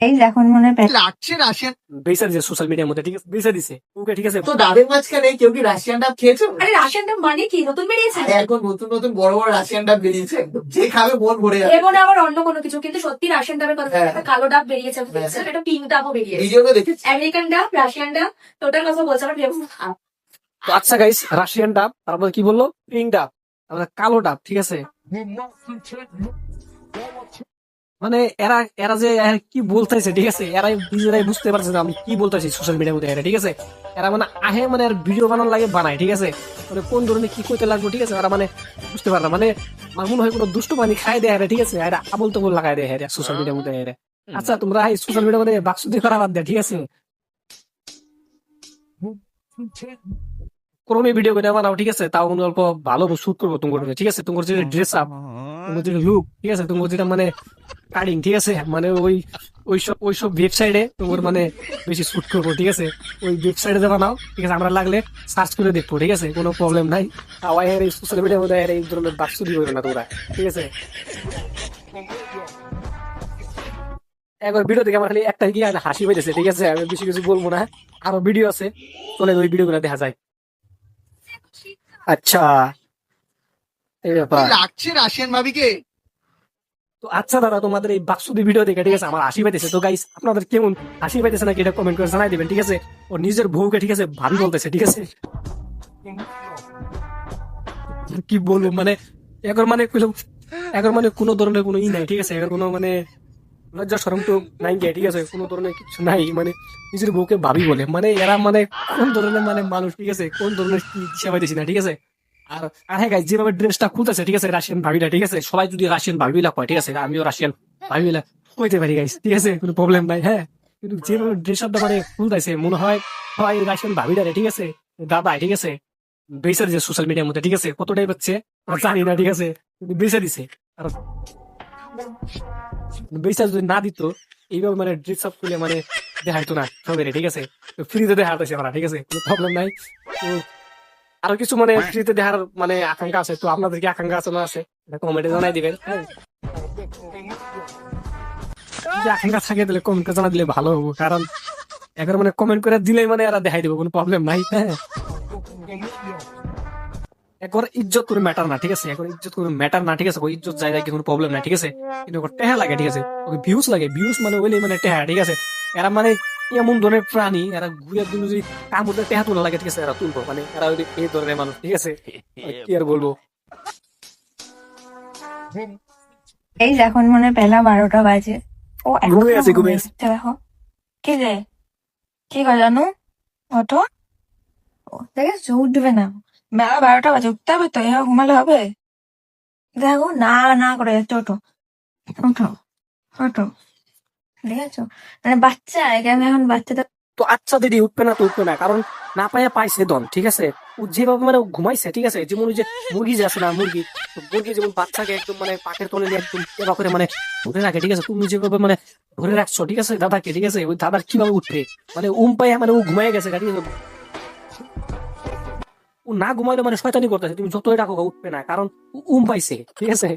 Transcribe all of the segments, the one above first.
এই যে এখন মনে হয় লাগছে রাশিয়ান বেসা দিছে সোশ্যাল মিডিয়ার মধ্যে ঠিক আছে? বেসা দিছে। ওকে ঠিক আছে? তো ডাবের মাঝখানে কেউ কি রাশিয়ান ডাব খেয়েছো? আরে রাশিয়ানটা মানে কি? নতুন বেরিয়েছে? এখন নতুন নতুন বড় বড় রাশিয়ান ডাব বেরিয়েছে একদম। যে খাবে মন ভরে যাবে। এর আবার অন্য কোনো কিছু কিন্তু সত্যি রাশিয়ান ডাবের কথা হ্যাঁ। একটা কালো ডাব বেরিয়েছে হ্যাঁ। একটা পিঙ্ক ডাবও বেরিয়েছে। ভিডিওতে দেখেছি। আমেরিকান ডাব রাশিয়ান ডাব টোটাল কথা বলছে আমার ভেবে তো আচ্ছা গাইস রাশিয়ান ডাব তারপর কি বলল? পিঙ্ক ডাব তারপরে কালো ডাব ঠিক আছে? মানে এরা এরা যে কি বলতেছে ঠিক আছে? এরাই নিজেরাই বুঝতে পারছে আমি কি বলতেছি সোশ্যাল মিডিয়ার মধ্যে এরা ঠিক আছে? এরা মানে আহে মানে আর ভিডিও বানানোর লাগে বানায় ঠিক আছে? মানে কোন ধরনের কি করতে লাগবে ঠিক আছে? এরা মানে বুঝতে পারে না। মানে আমার মনে হয় কোনো দুষ্ট পানি খাই দেয় এরা ঠিক আছে? এরা আবল তবল লাগাই দেয় এরা সোশ্যাল মিডিয়ার মধ্যে এরা। আচ্ছা তোমরা এই সোশ্যাল মিডিয়ার মধ্যে বাক্স দিয়ে করা বাদ দেয় ঠিক আছে? ক্রমে ভিডিও করে বানাও ঠিক আছে? তাও অল্প ভালো শুট করব তোমার ঠিক আছে? তোমার যে ড্রেস আপ তোমার যে লুক ঠিক আছে? তোমার যেটা মানে কাটিং ঠিক আছে? মানে ওই ওইসব ওইসব ওয়েবসাইটে তোমার মানে বেশি শুট করব, ঠিক আছে? ওই ওয়েবসাইটে বানাও ঠিক আছে? আমরা লাগলে সার্চ করে দেখব, ঠিক আছে? কোনো প্রবলেম নাই। আওয়াই এই সোশ্যাল মিডিয়ার মধ্যে এই ধরনের বাক্স দিয়ে করবে না তোমরা, ঠিক আছে? একবার ভিডিও থেকে আমার খালি একটা কি হাসি পেয়েছে ঠিক আছে? আমি বেশি কিছু বলব না। আরও ভিডিও আছে। চলে ওই ভিডিও গুলো দেখা যায় আচ্ছা। এই ব্যাপার। রাশিয়ান ভাবিকে? তো আচ্ছা দাদা, তোমাদের এই বাক্সুদি ভিডিও দেখে, ঠিক আছে? আমার হাসি পাইতেছে। তো গাইস আপনাদের কেমন হাসি পাইতেছে নাকি এটা কমেন্ট করে জানাই দিবেন, ঠিক আছে? ও নিজের বউকে, ঠিক আছে, ভাবি বলতেছে, ঠিক আছে? কি বলব মানে এখন মানে এখন মানে কোনো ধরনের কোনো ই নাই, ঠিক আছে? এখন কোনো মানে লজ্জা সরম তো নাই গিয়ে, ঠিক আছে? কোনো ধরনের কিছু নাই মানে নিজের বউকে ভাবি বলে। মানে এরা মানে কোন ধরনের মানে মানুষ, ঠিক আছে? কোন ধরনের কি পাইতেছি না, ঠিক আছে? আর আর হ্যাঁ যেভাবে ড্রেসটা খুলতেছে, ঠিক আছে রাশিয়ান ভাবিটা ঠিক আছে? সবাই যদি রাশিয়ান ভাবিলা কয়, ঠিক আছে আমিও রাশিয়ান ভাবিলা কইতে পারি গাইস ঠিক আছে? কোনো প্রবলেম নাই হ্যাঁ? কিন্তু যেভাবে ড্রেস আপটা মানে খুলতেছে, মনে হয় সবাই রাশিয়ান ভাবিটা ঠিক আছে? দাদা ঠিক আছে? বেসে দিছে সোশ্যাল মিডিয়ার মধ্যে, ঠিক আছে? কতটাই পাচ্ছে জানি না, ঠিক আছে? বেসে দিছে। আর বেসা যদি না দিত, এইভাবে মানে ড্রেস আপ খুলে মানে দেখাইতো না সবাই ঠিক আছে? ফ্রিতে দেখাতেছে আমরা ঠিক আছে? কোনো প্রবলেম নাই। আরও কিছু মানে ফ্রিতে দেখার মানে আকাঙ্ক্ষা আছে, তো আপনাদের কি আকাঙ্ক্ষা আছে না আছে? কমেন্টে জানাই দিবেন হ্যাঁ। আকাঙ্ক্ষা থাকে তাহলে কমেন্টে জানা দিলে ভালো হব, কারণ এখন মানে কমেন্ট করে দিলেই মানে এরা দেখাই দেবো, কোনো প্রবলেম নাই হ্যাঁ। একবার ইজ্জত করে ম্যাটার না, ঠিক আছে? এখন ইজ্জত করে ম্যাটার না, ঠিক আছে? ওই ইজ্জত জায়গায় কোনো প্রবলেম নাই, ঠিক আছে? কিন্তু টেহা লাগে, ঠিক আছে? ওকে ভিউজ লাগে ভিউজ মানে ওইলে মানে টেহা, ঠিক আছে? এরা মানে এমন ধরনের প্রাণী এরা ঘুরে দিন যদি কামড়ে টেহা তোলা লাগে ঠিক আছে এরা তুলবো। মানে এরা ওই এই ধরনের মানুষ ঠিক আছে? কি আর বলব? এই যে এখন মনে বেলা বারোটা বাজে। ও ঘুমিয়ে আছে, ঘুমিয়ে আছে। দেখো। কি রে? কি করে জানো? ও দেখেছ উঠবে না। বেলা বারোটা বাজে উঠতে হবে তো এভাবে ঘুমালে হবে? দেখো না না করে যাচ্ছে ওঠো। ওঠো ওঠো। দেখেছ মানে বাচ্চা এখানে এখন বাচ্চাদের তো আচ্ছা দিদি, উঠবে না তো উঠবে না, কারণ না পাইয়া পাইছে দন ঠিক আছে? ও যেভাবে মানে ঘুমাইছে, ঠিক আছে? যেমন ওই যে মুরগি যে আছে না, মুরগি মুরগি যেমন বাচ্চাকে একদম মানে পাকের তলে নিয়ে একদম এবার করে মানে ধরে রাখে, ঠিক আছে? তুমি যেভাবে মানে ধরে রাখছো, ঠিক আছে, দাদাকে, ঠিক আছে? ওই দাদার কীভাবে উঠবে? মানে উম পাইয়া মানে ও ঘুমাই গেছে, ঠিক আছে? ও না ঘুমাইলে মানে শয়তানি করতেছে, তুমি যতই রাখো উঠবে না, কারণ উম পাইছে, ঠিক আছে?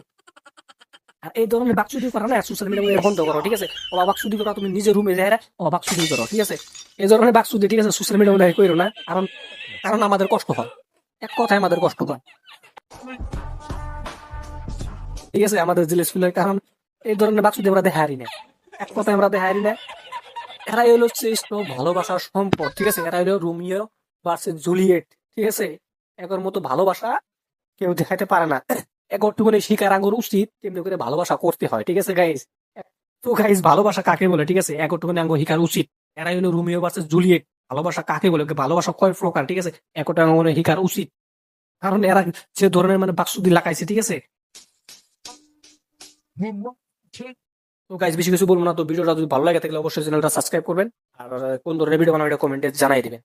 এই ধরনের বাকসুদি করা না সোশ্যাল মিডিয়া বন্ধ করো, ঠিক আছে? ও বাকসুদি করা তুমি নিজের রুমে যাই ও বাকসুদি করো, ঠিক আছে? এই ধরনের বাকসুদি ঠিক আছে? সোশ্যাল মিডিয়া মধ্যে করো না, কারণ কারণ আমাদের কষ্ট হয়। এক কথায় আমাদের কষ্ট হয়। ঠিক আছে? আমাদের জিনিস ফিল হয় কারণ এই ধরনের বাকসুদি আমরা দেখা হারি না। এক কথায় আমরা দেখা হারি না। এরা হলো শ্রেষ্ঠ ভালোবাসার সম্পদ, ঠিক আছে? এরা হলো রোমিও ভার্সেস জুলিয়েট, ঠিক আছে? এগোর মতো ভালোবাসা কেউ দেখাতে পারে না। একটুখানি শিকার আঙ্গুর উচিত, তেমনি করে ভালোবাসা করতে হয়, ঠিক আছে গাইজ তো গাইজ ভালোবাসা কাকে বলে, ঠিক আছে? একটুখানি আঙ্গুর শিকার উচিত। এরাই হলো রোমিও ভার্সেস জুলিয়েট। ভালোবাসা কাকে বলে? ভালোবাসা কয় প্রকার, ঠিক আছে? একটা আঙ্গুর শিকার উচিত। কারণ এরা যে ধরনের মানে বাক্স বাক্সুদি লাগাইছে, ঠিক আছে? তো গাইজ বেশি কিছু বলব না, তো ভিডিওটা যদি ভালো লাগে থাকলে অবশ্যই চ্যানেলটা সাবস্ক্রাইব করবেন। আর কোন ধরনের ভিডিও বানাবো, এটা কমেন্টে জানাই দিবেন।